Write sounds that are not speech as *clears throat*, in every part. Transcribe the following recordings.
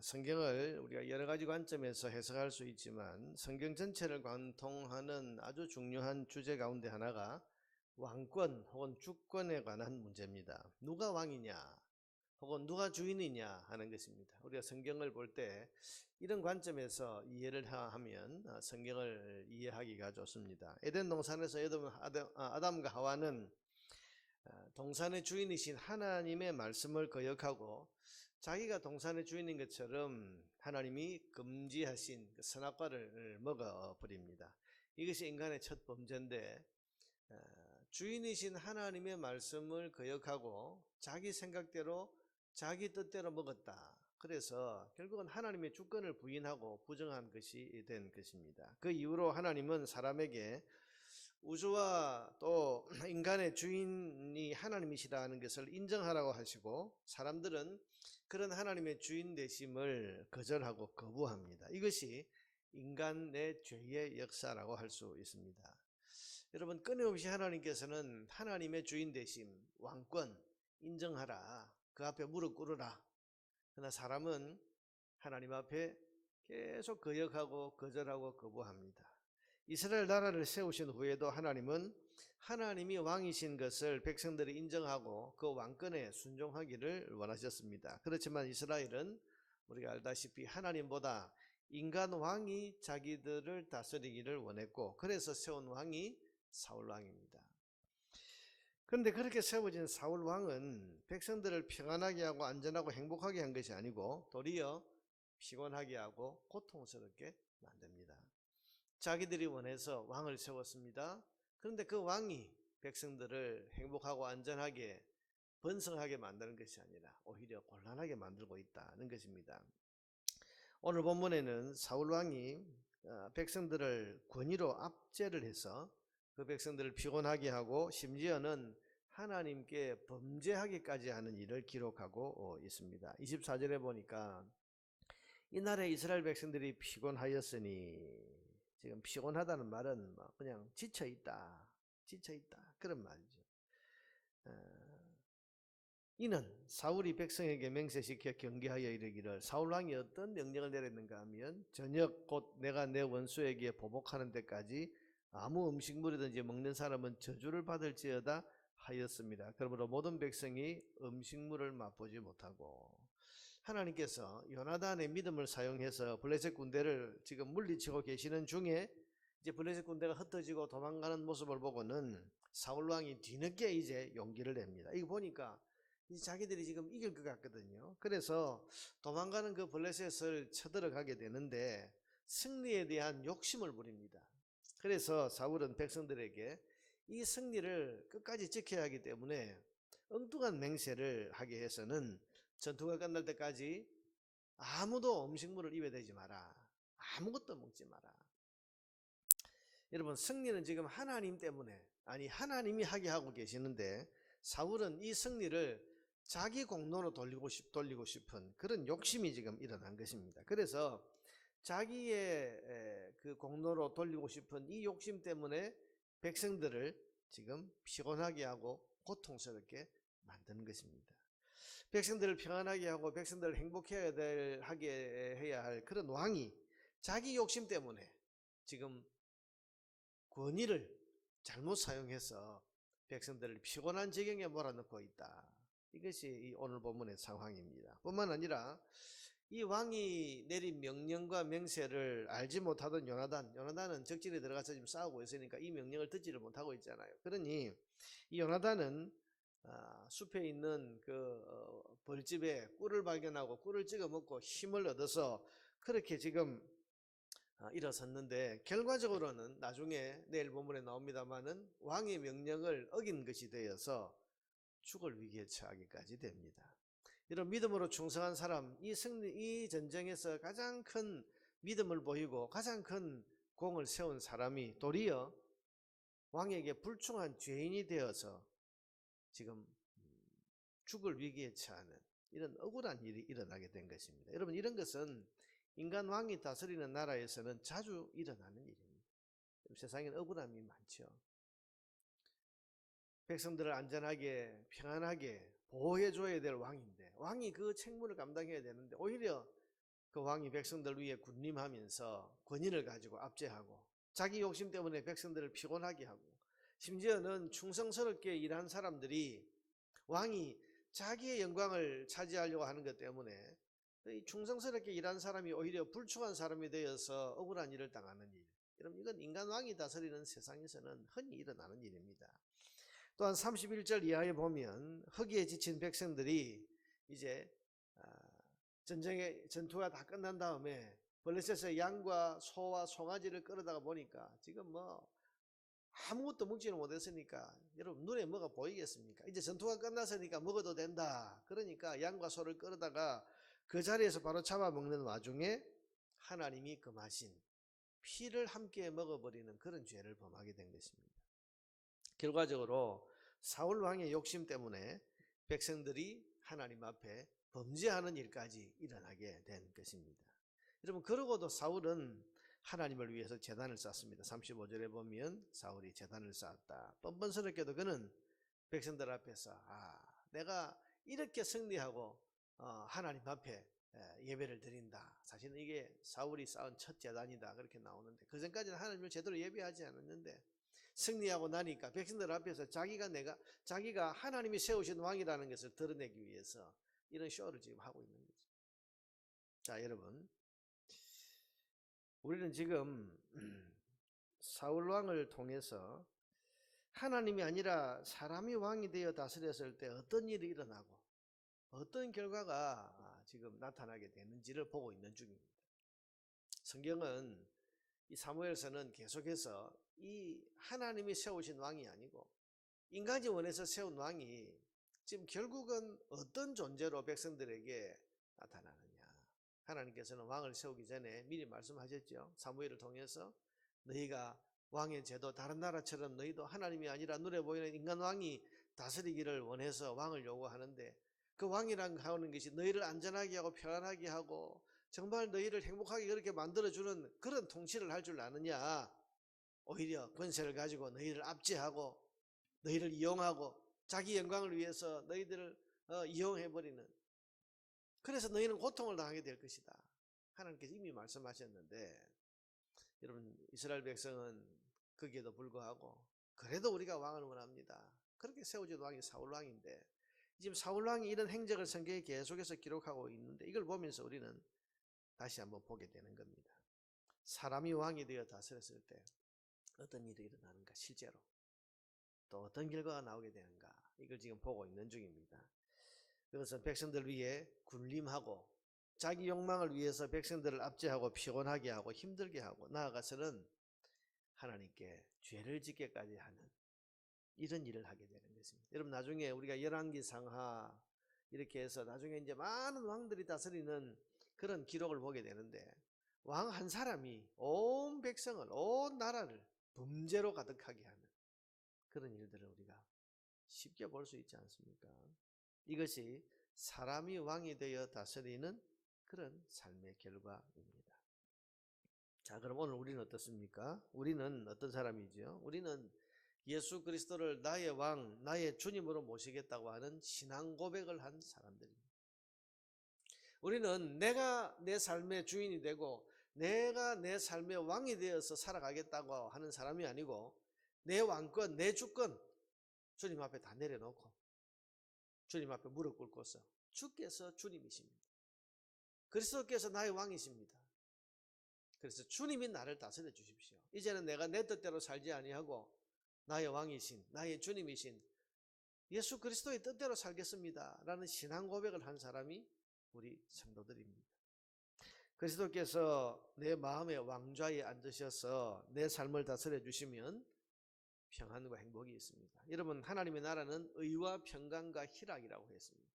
성경을 우리가 여러 가지 관점에서 해석할 수 있지만 성경 전체를 관통하는 아주 중요한 주제 가운데 하나가 왕권 혹은 주권에 관한 문제입니다. 누가 왕이냐 혹은 누가 주인이냐 하는 것입니다. 우리가 성경을 볼 때 이런 관점에서 이해를 하면 어, 성경을 이해하기가 좋습니다. 에덴 동산에서 아, 아담과 하와는 어, 동산의 주인이신 하나님의 말씀을 거역하고 자기가 동산의 주인인 것처럼 하나님이 금지하신 그 선악과를 먹어 버립니다. 이것이 인간의 첫 범죄인데 어, 주인이신 하나님의 말씀을 거역하고 자기 생각대로 자기 뜻대로 먹었다. 그래서 결국은 하나님의 주권을 부인하고 부정한 것이 된 것입니다. 그 이후로 하나님은 사람에게 우주와 또 *clears throat* 인간의 주인이 하나님이시라는 것을 인정하라고 하시고 사람들은 그런 하나님의 주인 되심을 거절하고 거부합니다. 이것이 인간의 죄의 역사라고 할 수 있습니다. 여러분 끊임없이 하나님께서는 하나님의 주인 되심, 왕권 인정하라. 그 앞에 무릎 꿇으라. 그러나 사람은 하나님 앞에 계속 거역하고 거절하고 거부합니다. 이스라엘 나라를 세우신 후에도 하나님은 하나님이 왕이신 것을 백성들이 인정하고 그 왕권에 순종하기를 원하셨습니다. 그렇지만 이스라엘은 우리가 알다시피 하나님보다 인간 왕이 자기들을 다스리기를 원했고 그래서 세운 왕이 사울 왕입니다. 그런데 그렇게 세워진 사울 왕은 백성들을 평안하게 하고 안전하고 행복하게 한 것이 아니고 도리어 피곤하게 하고 고통스럽게 만듭니다. 자기들이 원해서 왕을 세웠습니다. 그런데 그 왕이 백성들을 행복하고 안전하게 번성하게 만드는 것이 아니라 오히려 곤란하게 만들고 있다는 것입니다. 오늘 본문에는 사울 왕이 어, 백성들을 권위로 압제를 해서 그 백성들을 피곤하게 하고 심지어는 하나님께 범죄하기까지 하는 일을 기록하고 어, 있습니다. 24절에 보니까 이날에 이스라엘 백성들이 피곤하였으니 지금 피곤하다는 말은 뭐 그냥 지쳐 있다, 지쳐 있다 그런 말이죠. 어, 이는 사울이 백성에게 맹세시켜 경계하여 이르기를 사울 왕이 어떤 명령을 내렸는가 하면 저녁 곧 내가 내 원수에게 보복하는 데까지 아무 음식물이든지 먹는 사람은 저주를 받을지어다 하였습니다. 그러므로 모든 백성이 음식물을 맛보지 못하고 하나님께서 요나단의 믿음을 사용해서 블레셋 군대를 지금 물리치고 계시는 중에 이제 블레셋 군대가 흩어지고 도망가는 모습을 보고는 사울 왕이 뒤늦게 이제 용기를 냅니다. 이거 보니까 이 자기들이 지금 이길 것 같거든요. 그래서 도망가는 그 블레셋을 쳐들어가게 되는데 승리에 대한 욕심을 부립니다. 그래서 사울은 백성들에게 이 승리를 끝까지 지켜야 하기 때문에 엉뚱한 맹세를 하게 해서는 전투가 끝날 때까지 아무도 음식물을 입에 대지 마라. 아무것도 먹지 마라. 여러분 승리는 지금 하나님 때문에 아니 하나님이 하게 하고 계시는데 사울은 이 승리를 자기 공로로 돌리고 싶 돌리고 싶은 그런 욕심이 지금 일어난 것입니다. 그래서 자기의 에, 그 공로로 돌리고 싶은 이 욕심 때문에 백성들을 지금 피곤하게 하고 고통스럽게 만드는 것입니다. 백성들을 평안하게 하고 백성들을 행복해야 될 하게 해야 할 그런 왕이 자기 욕심 때문에 지금 권위를 잘못 사용해서 백성들을 피곤한 지경에 몰아넣고 있다. 이것이 이 오늘 본문의 상황입니다. 뿐만 아니라 이 왕이 내린 명령과 맹세를 알지 못하던 요나단, 요나단은 적진에 들어가서 지금 싸우고 있으니까 이 명령을 듣지를 못하고 있잖아요. 그러니 이 요나단은 아, 숲에 있는 그 어, 벌집에 꿀을 발견하고 꿀을 찍어 먹고 힘을 얻어서 그렇게 지금 아, 일어섰는데 결과적으로는 나중에 내일 본문에 나옵니다만은 왕의 명령을 어긴 것이 되어서 죽을 위기에 처하기까지 됩니다. 이런 믿음으로 충성한 사람, 이 승리, 이 전쟁에서 가장 큰 믿음을 보이고 가장 큰 공을 세운 사람이 도리어 왕에게 불충한 죄인이 되어서 지금 죽을 위기에 처하는 이런 억울한 일이 일어나게 된 것입니다. 여러분 이런 것은 인간 왕이 다스리는 나라에서는 자주 일어나는 일입니다. 세상에는 억울함이 많죠. 백성들을 안전하게 평안하게 보호해 줘야 될 왕인데 왕이 그 책무를 감당해야 되는데 오히려 그 왕이 백성들 위에 군림하면서 권위를 가지고 압제하고 자기 욕심 때문에 백성들을 피곤하게 하고 심지어는 충성스럽게 일한 사람들이 왕이 자기의 영광을 차지하려고 하는 것 때문에 이 충성스럽게 일한 사람이 오히려 불충한 사람이 되어서 억울한 일을 당하는 일. 여러분 이건 인간 왕이 다스리는 세상에서는 흔히 일어나는 일입니다. 또한 31절 이하에 보면 허기에 지친 백성들이 이제 아, 전쟁의 전투가 다 끝난 다음에 블레셋의 양과 소와 송아지를 끌어다가 보니까 지금 뭐 아무것도 먹지는 못했으니까 여러분 눈에 뭐가 보이겠습니까? 이제 전투가 끝났으니까 먹어도 된다. 그러니까 양과 소를 끌어다가 그 자리에서 바로 잡아먹는 와중에 하나님이 금하신 피를 함께 먹어버리는 그런 죄를 범하게 된 것입니다. 결과적으로 사울 왕의 욕심 때문에 백성들이 하나님 앞에 범죄하는 일까지 일어나게 된 것입니다. 여러분 그러고도 사울은 하나님을 위해서 재단을 쌓습니다. 35절에 보면 사울이 재단을 쌓았다. 뻔뻔스럽게도 그는 백성들 앞에서 아 내가 이렇게 승리하고 어, 하나님 앞에 예배를 드린다. 사실은 이게 사울이 쌓은 첫 재단이다. 그렇게 나오는데 그 전까지는 하나님을 제대로 예배하지 않았는데 승리하고 나니까 백성들 앞에서 자기가 내가 자기가 하나님이 세우신 왕이라는 것을 드러내기 위해서 이런 쇼를 지금 하고 있는 거죠. 자, 여러분. 우리는 지금 사울 왕을 통해서 하나님이 아니라 사람이 왕이 되어 다스렸을 때 어떤 일이 일어나고 어떤 결과가 지금 나타나게 되는지를 보고 있는 중입니다. 성경은 이 사무엘서는 계속해서 이 하나님이 세우신 왕이 아니고 인간이 원해서 세운 왕이 지금 결국은 어떤 존재로 백성들에게 나타나느냐. 하나님께서는 왕을 세우기 전에 미리 말씀하셨죠. 사무엘을 통해서 너희가 왕의 제도 다른 나라처럼 너희도 하나님이 아니라 눈에 보이는 인간 왕이 다스리기를 원해서 왕을 요구하는데 그 왕이란 하는 것이 너희를 안전하게 하고 편안하게 하고 정말 너희를 행복하게 그렇게 만들어주는 그런 통치를 할 줄 아느냐. 오히려 권세를 가지고 너희를 압제하고 너희를 이용하고 자기 영광을 위해서 너희들을 어, 이용해버리는 그래서 너희는 고통을 당하게 될 것이다. 하나님께서 이미 말씀하셨는데 여러분 이스라엘 백성은 거기에도 불구하고 그래도 우리가 왕을 원합니다. 그렇게 세워진 왕이 사울 왕인데 지금 사울 왕이 이런 행적을 성경에 계속해서 기록하고 있는데 이걸 보면서 우리는 다시 한번 보게 되는 겁니다. 사람이 왕이 되어 다스렸을 때 어떤 일이 일어나는가 실제로 또 어떤 결과가 나오게 되는가 이걸 지금 보고 있는 중입니다. 그것은 백성들 위해 군림하고 자기 욕망을 위해서 백성들을 압제하고 피곤하게 하고 힘들게 하고 나아가서는 하나님께 죄를 짓게까지 하는 이런 일을 하게 되는 것입니다. 여러분 나중에 우리가 열왕기 상하 이렇게 해서 나중에 이제 많은 왕들이 다스리는 그런 기록을 보게 되는데 왕 한 사람이 온 백성을 온 나라를 범죄로 가득하게 하는 그런 일들을 우리가 쉽게 볼 수 있지 않습니까? 이것이 사람이 왕이 되어 다스리는 그런 삶의 결과입니다. 자, 그럼 오늘 우리는 어떻습니까? 우리는 어떤 사람이죠? 우리는 예수 그리스도를 나의 왕, 나의 주님으로 모시겠다고 하는 신앙 고백을 한 사람들입니다. 우리는 내가 내 삶의 주인이 되고 내가 내 삶의 왕이 되어서 살아가겠다고 하는 사람이 아니고 내 왕권, 내 주권 주님 앞에 다 내려놓고 주님 앞에 무릎 꿇고서 주께서 주님이십니다. 그리스도께서 나의 왕이십니다. 그래서 주님이 나를 다스려 주십시오. 이제는 내가 내 뜻대로 살지 아니하고 나의 왕이신 나의 주님이신 예수 그리스도의 뜻대로 살겠습니다. 라는 신앙 고백을 한 사람이 우리 성도들입니다. 그리스도께서 내 마음의 왕좌에 앉으셔서 내 삶을 다스려 주시면 평안과 행복이 있습니다. 여러분 하나님의 나라는 의와 평강과 희락이라고 했습니다.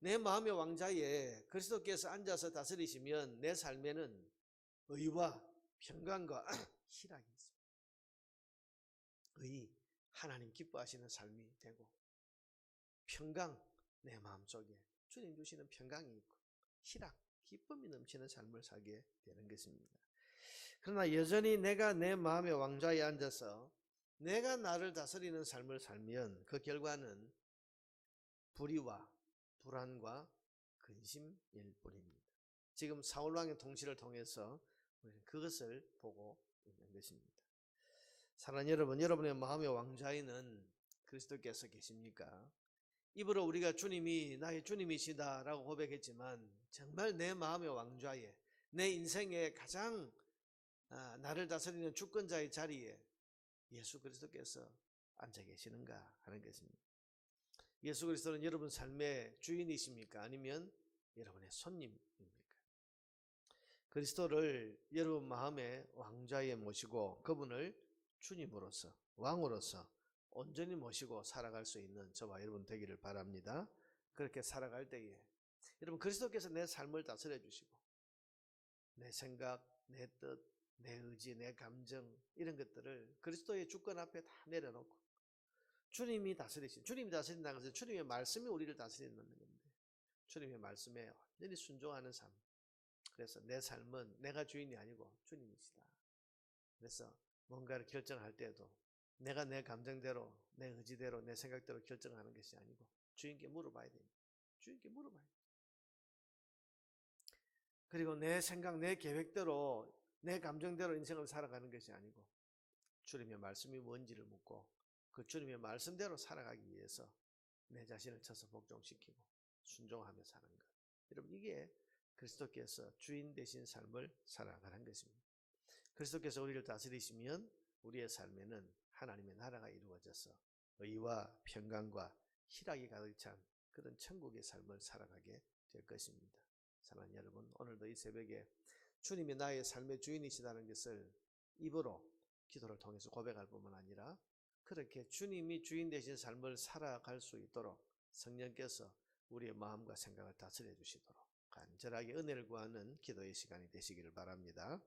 내 마음의 왕좌에 그리스도께서 앉아서 다스리시면 내 삶에는 의와 평강과 *clears throat* 희락이 있습니다. 의 하나님 기뻐하시는 삶이 되고 평강 내 마음속에 주님 주시는 평강이 있고 희락 기쁨이 넘치는 삶을 살게 되는 것입니다. 그러나 여전히 내가 내 마음의 왕좌에 앉아서 내가 나를 다스리는 삶을 살면 그 결과는 불의와 불안과 근심일 뿐입니다. 지금 사울 왕의 통치를 통해서 그것을 보고 있는 것입니다. 사랑하는 여러분, 여러분의 마음의 왕좌에는 그리스도께서 계십니까? 입으로 우리가 주님이 나의 주님이시다라고 고백했지만 정말 내 마음의 왕좌에 내 인생의 가장 아, 나를 다스리는 주권자의 자리에 예수 그리스도께서 앉아 계시는가 하는 것입니다. 예수 그리스도는 여러분 삶의 주인이십니까? 아니면 여러분의 손님입니까? 그리스도를 여러분 마음의 왕좌에 모시고 그분을 주님으로서 왕으로서 온전히 모시고 살아갈 수 있는 저와 여러분 되기를 바랍니다. 그렇게 살아갈 때에 여러분 그리스도께서 내 삶을 다스려 주시고 내 생각, 내 뜻, 내 의지, 내 감정 이런 것들을 그리스도의 주권 앞에 다 내려놓고 주님이 다스리신 주님이 다스린다는 것은 주님의 말씀이 우리를 다스리는 건데 주님의 말씀에 완전히 순종하는 삶. 그래서 내 삶은 내가 주인이 아니고 주님이시다. 그래서 뭔가를 결정할 때도 내가 내 감정대로, 내 의지대로, 내 생각대로 결정하는 것이 아니고 주인께 물어봐야 됩니다. 주인께 물어봐야 됩니다. 그리고 내 생각, 내 계획대로, 내 감정대로 인생을 살아가는 것이 아니고 주님의 말씀이 뭔지를 묻고 그 주님의 말씀대로 살아가기 위해서 내 자신을 쳐서 복종시키고 순종하며 사는 것. 여러분 이게 그리스도께서 주인 되신 삶을 살아가는 것입니다. 그리스도께서 우리를 다스리시면 우리의 삶에는 하나님의 나라가 이루어져서 의와 평강과 희락이 가득 찬 그런 천국의 삶을 살아가게 될 것입니다. 사랑하는 여러분, 오늘도 이 새벽에 주님이 나의 삶의 주인이시다는 것을 입으로 기도를 통해서 고백할 뿐만 아니라 그렇게 주님이 주인 되신 삶을 살아갈 수 있도록 성령께서 우리의 마음과 생각을 다스려 주시도록 간절하게 은혜를 구하는 기도의 시간이 되시기를 바랍니다.